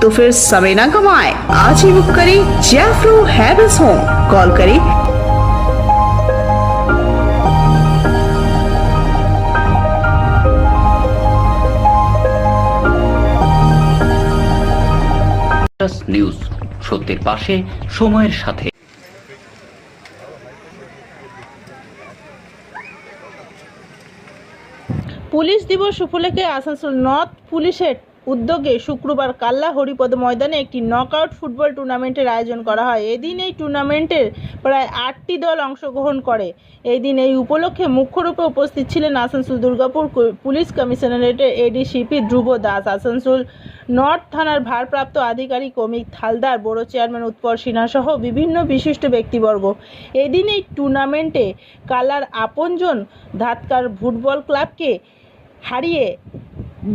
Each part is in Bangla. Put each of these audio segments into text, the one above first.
तो फिर समय न गवाएं आज ही बुक करें जैफ्रो हैवेंस होम कॉल करें প্লাস নিউজ সত্যের পাশে সময়ের সাথে পুলিশ দিবস উপলক্ষে আসানসোল নর্থ পুলিশের উদ্যোগে শুক্রবার কাল্লা হরিপদ ময়দানে একটি নকআউট ফুটবল টুর্নামেন্টের আয়োজন করা হয়। এদিন এই টুর্নামেন্টের প্রায় আটটি দল অংশগ্রহণ করে। এই দিন এই উপলক্ষে মুখ্যরূপে উপস্থিত ছিলেন আসানসোল দুর্গাপুর পুলিশ কমিশনারেটের এডিসিপি ধ্রুব দাস, আসানসোল নর্থ থানার ভারপ্রাপ্ত আধিকারিক অমিত থালদার বড় চেয়ারম্যান উৎপল সিনহা সহ বিভিন্ন বিশিষ্ট ব্যক্তিবর্গ। এদিন এই টুর্নামেন্টে কালার আপনজন ধাতকার ফুটবল ক্লাবকে হারিয়ে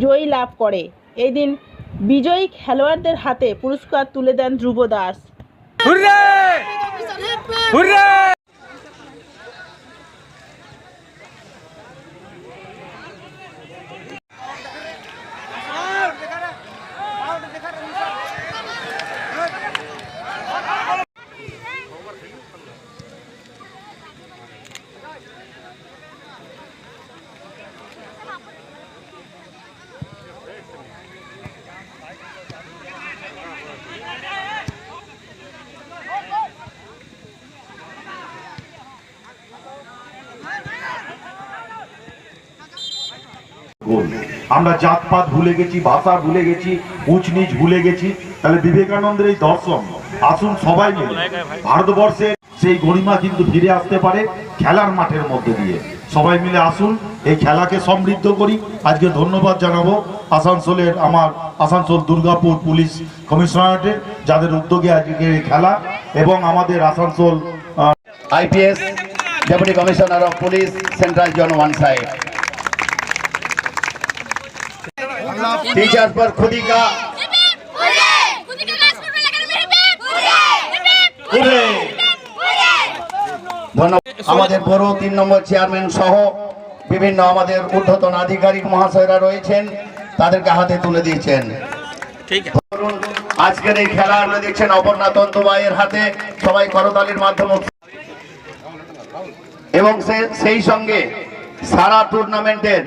জয়ী লাভ করে। এই দিন বিজয়ী খেলোয়াড়দের হাতে পুরস্কার তুলে দেন ধ্রুব দাস। আমরা জাতপাত ভুলে গেছি ভাষা ভুলে গেছি উঁচ নিচ ভুলে গেছি। তাহলে বিবেকানন্দের এই দর্শন আসুন সবাই মিলে ভারতবর্ষের সেই গরিমা কিন্তু ফিরে আসতে পারে খেলার মাঠের মধ্যে দিয়ে। সবাই মিলে আসুন এই খেলাকে সমৃদ্ধ করি। আজকে ধন্যবাদ জানাব আসানসোলের আমার আসানসোল দুর্গাপুর পুলিশ কমিশনারেটের যাদের উদ্যোগে আজকে এই খেলা এবং আমাদের Asansol ah, IPS, Deputy of of Police, Central one one side. Teachers पर खुदी का উঠে ধন্যবাদ আমাদের বড় তিন নম্বর চেয়ারম্যান সহ বিভিন্ন আমাদের ঊর্ধ্বতন আধিকারিক মহাশয়রা রয়েছেন তাদেরকে হাতে তুলে দিয়েছেন ধরুন, আজকের এই খেলা আপনারা দেখছেন অপর্ণা তন্তুবাইয়ের হাতে সবাই করতালির মাধ্যমে এবং সে- সেই সঙ্গে সারা টুর্নামেন্টের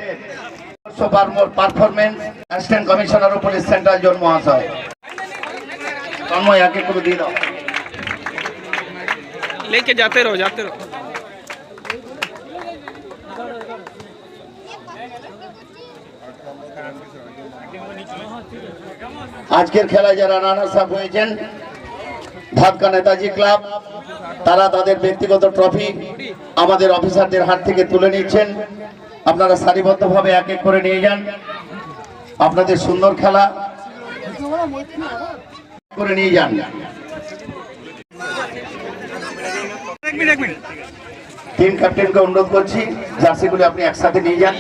performance assistant commissioner of police central zone মহাশয় তন্ময় একে করে দিয়ে দাও लेके जाते रहो जाते रहो আজকের খেলায় যারা রানার সাপ হয়েছেন ধাক্কা নেতাজি ক্লাব তারা তাদের ব্যক্তিগত ট্রফি আমাদের অফিসারদের হাত থেকে তুলে নিচ্ছেন আপনারা সারিবদ্ধভাবে এক এক করে নিয়ে যান। আপনাদের সুন্দর খেলা করে নিয়ে যান। টিম ক্যাপ্টেনকে অনুরোধ করছি জার্সিগুলি আপনি একসাথে নিয়ে যান।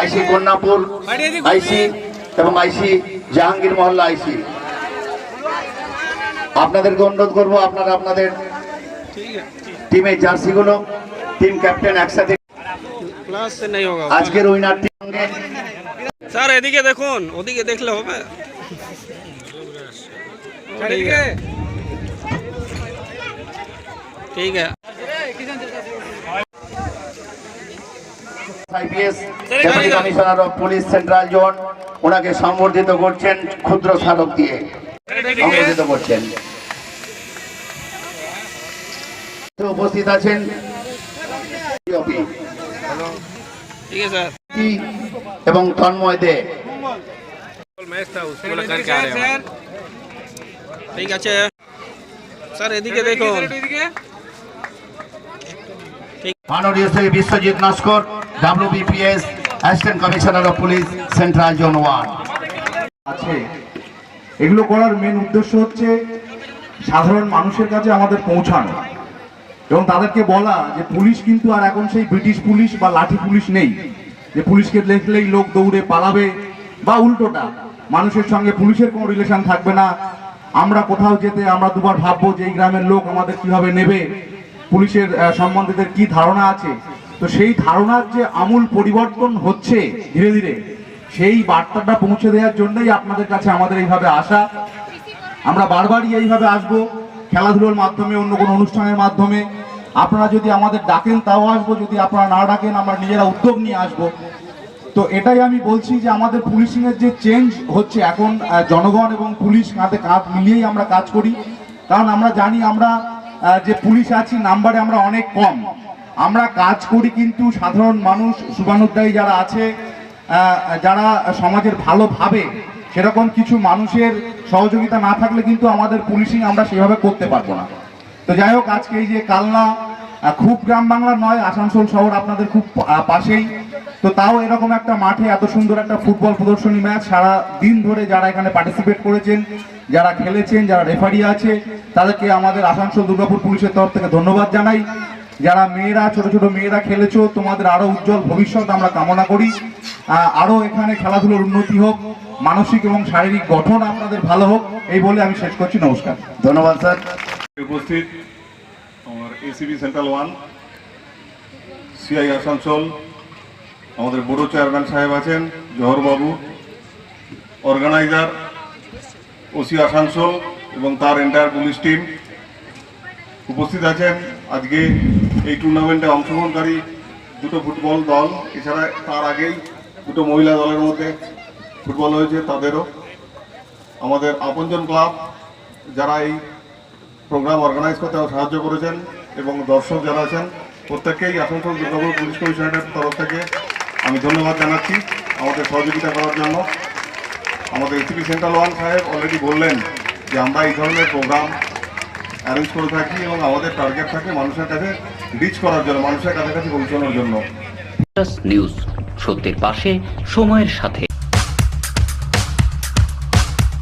আইসি কন্যাপুর আইসি এবং আইসি জাহাঙ্গীর মহল্লা আইসি। আপনাদেরকে অনুরোধ করব আপনারা আপনাদের টিমের জার্সিগুলো টিম ক্যাপ্টেন একসাথে আজকের স্যার এদিকে দেখুন ওদিকে দেখলে হবে। ঠিক আছে। সম্বর্ধিত করছেন ক্ষুদ্র সাধক দিয়ে। সম্বর্ধিত করছেন। উপস্থিত আছেন। এবং তন্ময় দে। ঠিক আছে। স্যার এদিকে দেখুন। মাননীয় Biswajit Naskar WBPS assistant commissioner of police central zone one. আছে। এগুলো করার মেন উদ্দেশ্য হচ্ছে সাধারণ মানুষের কাছে আমাদের পৌঁছানো। এবং তাদেরকে বলা যে পুলিশ কিন্তু আর এখন সেই ব্রিটিশ পুলিশ বা লাঠি পুলিশ নেই। যে পুলিশকে দেখলেই লোক দৌড়ে পালাবে বা উল্টোটা, মানুষের সঙ্গে পুলিশের কোনো রিলেশন থাকবে না। আমরা কোথাও যেতে, আমরা দুবার ভাববো যে এই গ্রামের লোক আমাদের কীভাবে নেবে, পুলিশের সম্বন্ধীদের কি ধারণা আছে? তো সেই ধারণার যে আমূল পরিবর্তন হচ্ছে ধীরে ধীরে, সেই বার্তাটা পৌঁছে দেওয়ার জন্যই আপনাদের কাছে আমাদের এইভাবে আসা। আমরা বারবারই এইভাবে আসব, খেলাধুলোর মাধ্যমে, অন্য কোনো অনুষ্ঠানের মাধ্যমে। আপনারা যদি আমাদের ডাকেন, তাও আসব। যদি আপনারা না ডাকেন, আমরা নিজেরা উদ্যোগ নিয়ে আসব। তো এটাই আমি বলছি যে আমাদের পুলিশিংয়ের যে চেঞ্জ হচ্ছে, এখন জনগণ এবং পুলিশ কাঁধে কাঁধ মিলিয়েই আমরা কাজ করি। কারণ আমরা জানি আমরা যে পুলিশ আছি নাম্বারে আমরা অনেক কম। আমরা কাজ করি কিন্তু সাধারণ মানুষ শুভানুদ্দায়ী যারা আছে যারা সমাজের ভালো ভাবে, সেরকম কিছু মানুষের সহযোগিতা না থাকলে কিন্তু আমাদের পুলিশিং আমরা সেভাবে করতে পারব না। তো যাই হোক, আজকে এই যে কালনা খুব গ্রাম বাংলার নয়, আসানসোল শহর আপনাদের খুব পাশেই। তো তাও এরকম একটা মাঠে এত সুন্দর একটা ফুটবল প্রদর্শনী ম্যাচ সারা দিন ধরে যারা এখানে পার্টিসিপেট করেছেন, যারা খেলেছেন, যারা রেফারি আছে, তাদেরকে আমাদের আসানসোল দুর্গাপুর পুলিশের তরফ থেকে ধন্যবাদ জানাই। যারা মেয়েরা, ছোট ছোট মেয়েরা খেলেছো, তোমাদের আরও উজ্জ্বল ভবিষ্যৎ আমরা কামনা করি। আরও এখানে খেলাধুলোর উন্নতি হোক, মানসিক এবং শারীরিক গঠন আপনাদের ভালো হোক, এই বলে আমি শেষ করছি। নমস্কার। ধন্যবাদ, স্যার। উপস্থিত আমার ACP central one CI Asansol আমাদের বড় চেয়ারম্যান সাহেব আছেন জহর বাবু অর্গানাইজার ওসি আসানসোল এবং তার এন্টায়ার পুলিশ টিম উপস্থিত আছেন। আজকে এই টুর্নামেন্টে অংশগ্রহণকারী দুটো ফুটবল দল, এছাড়া তার আগেই দুটো মহিলা দলের মধ্যে ফুটবল হয়েছে, তাদেরও। আমাদের আপনজন ক্লাব, যারা এই প্রোগ্রাম অর্গানাইজ করতে সাহায্য করেছেন এবং দর্শক যারা আছেন প্রত্যেককেই আসানসোল দুর্গাপুর পুলিশ কমিশনারের তরফ থেকে আমি ধন্যবাদ জানাচ্ছি আমাদের সহযোগিতা করার জন্য। আমাদের এসিপি সেন্ট্রাল ওয়ান সাহেব অলরেডি বললেন যে আমরা এই ধরনের প্রোগ্রাম অ্যারেঞ্জ করে থাকি এবং আমাদের টার্গেট থাকে মানুষের কাছে রিচ করার জন্য, মানুষের কাছাকাছি পৌঁছানোর জন্য। নিউজ সত্যের পাশে, সময়ের সাথে।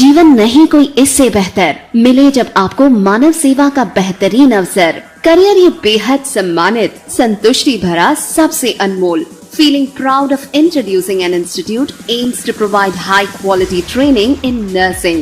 जीवन नहीं कोई इससे बेहतर मिले जब आपको मानव सेवा का बेहतरीन अवसर करियर ये बेहद सम्मानित संतुष्टि भरा सबसे अनमोल Feeling proud of introducing an institute aims to provide high quality training in nursing.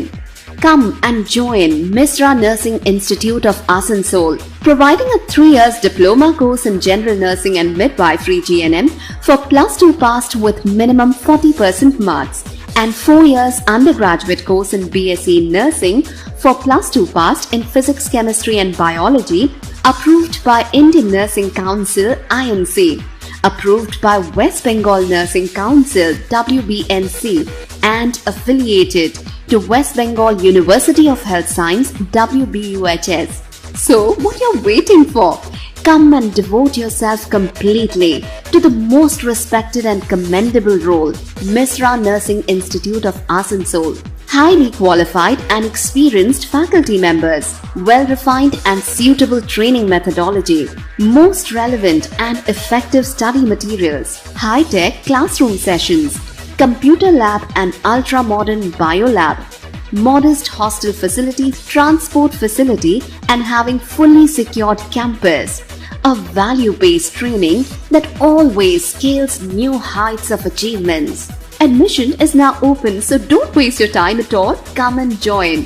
Come and join Misra Nursing Institute of Asansol, providing a three years diploma course in general nursing and midwifery GNM for plus two passed with minimum 40% marks and 4 years undergraduate course in BSc Nursing for plus 2 passed in Physics, Chemistry and Biology approved by Indian Nursing Council INC approved by West Bengal Nursing Council WBNC and affiliated to West Bengal University of Health Science WBUHS so, what are you're waiting for? Come and devote yourself completely to the most respected and commendable role, Misra Nursing Institute of Asansol. Highly qualified and experienced faculty members, well refined and suitable training methodology, most relevant and effective study materials, high tech classroom sessions, computer lab and ultra modern biolab, modest hostel facility, transport facility, and having fully secured campus. A value based training that always scales new heights of achievements. Admission is now open, so don't waste your time at all. Come and join.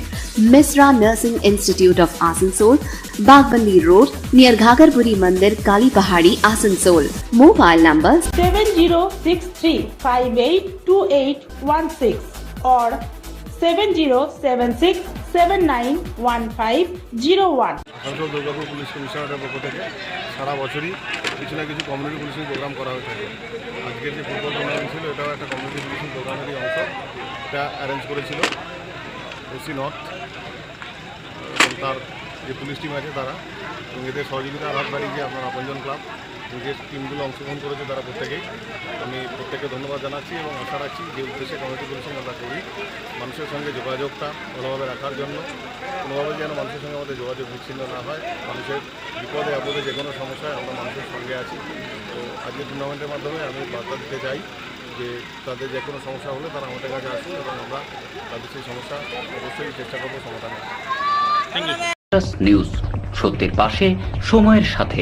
Misra Nursing Institute of Asansol, Bagbandi Road, near Ghagarburi Mandir, Kali Pahadi, Asansol. Mobile number 7063582816 or seven zero seven six seven nine one five zero one. Durgapur police কমিশনারের পক্ষ থেকে সারা বছরই কিছু না কিছু কমিউনিটি পুলিশিং প্রোগ্রাম করা হয়ে থাকে। আজকের যে ফুটবল টুর্নামেন্ট ছিল, এটাও একটা কমিউনিটি পুলিশিং প্রোগ্রামেরই অংশ। এটা অ্যারেঞ্জ করেছিল ওসি নর্থ। এবং তার যে পুলিশ টিম আছে তারা। এবং এদের সহযোগিতার হাত বাড়িয়ে আপনার আপনজন ক্লাব যে টিমগুলো অংশগ্রহণ করেছে তারা প্রত্যেকেই। আমি প্রত্যেককে ধন্যবাদ জানাচ্ছি এবং আশা রাখছি যে উদ্দেশ্যে কমিটি পুলিশিং আমরা করি। মানুষের সঙ্গে যোগাযোগটা ভালোভাবে রাখার জন্য। কোনোভাবে যেন মানুষের সঙ্গে আমাদের যোগাযোগ বিচ্ছিন্ন না হয়। মানুষের বিপদে আপদে যে কোনো সমস্যায় আমরা মানুষের সঙ্গে আছি। তো আজকের টুর্নামেন্টের মাধ্যমে আমি বার্তা দিতে চাই যে তাদের যে কোনো সমস্যা হলে তারা আমাদের কাছে আসুন এবং আমরা তাদের সেই সমস্যা অবশ্যই চেষ্টা করব সমাধানের। নিউজ সত্যের পাশে সময়ের সাথে।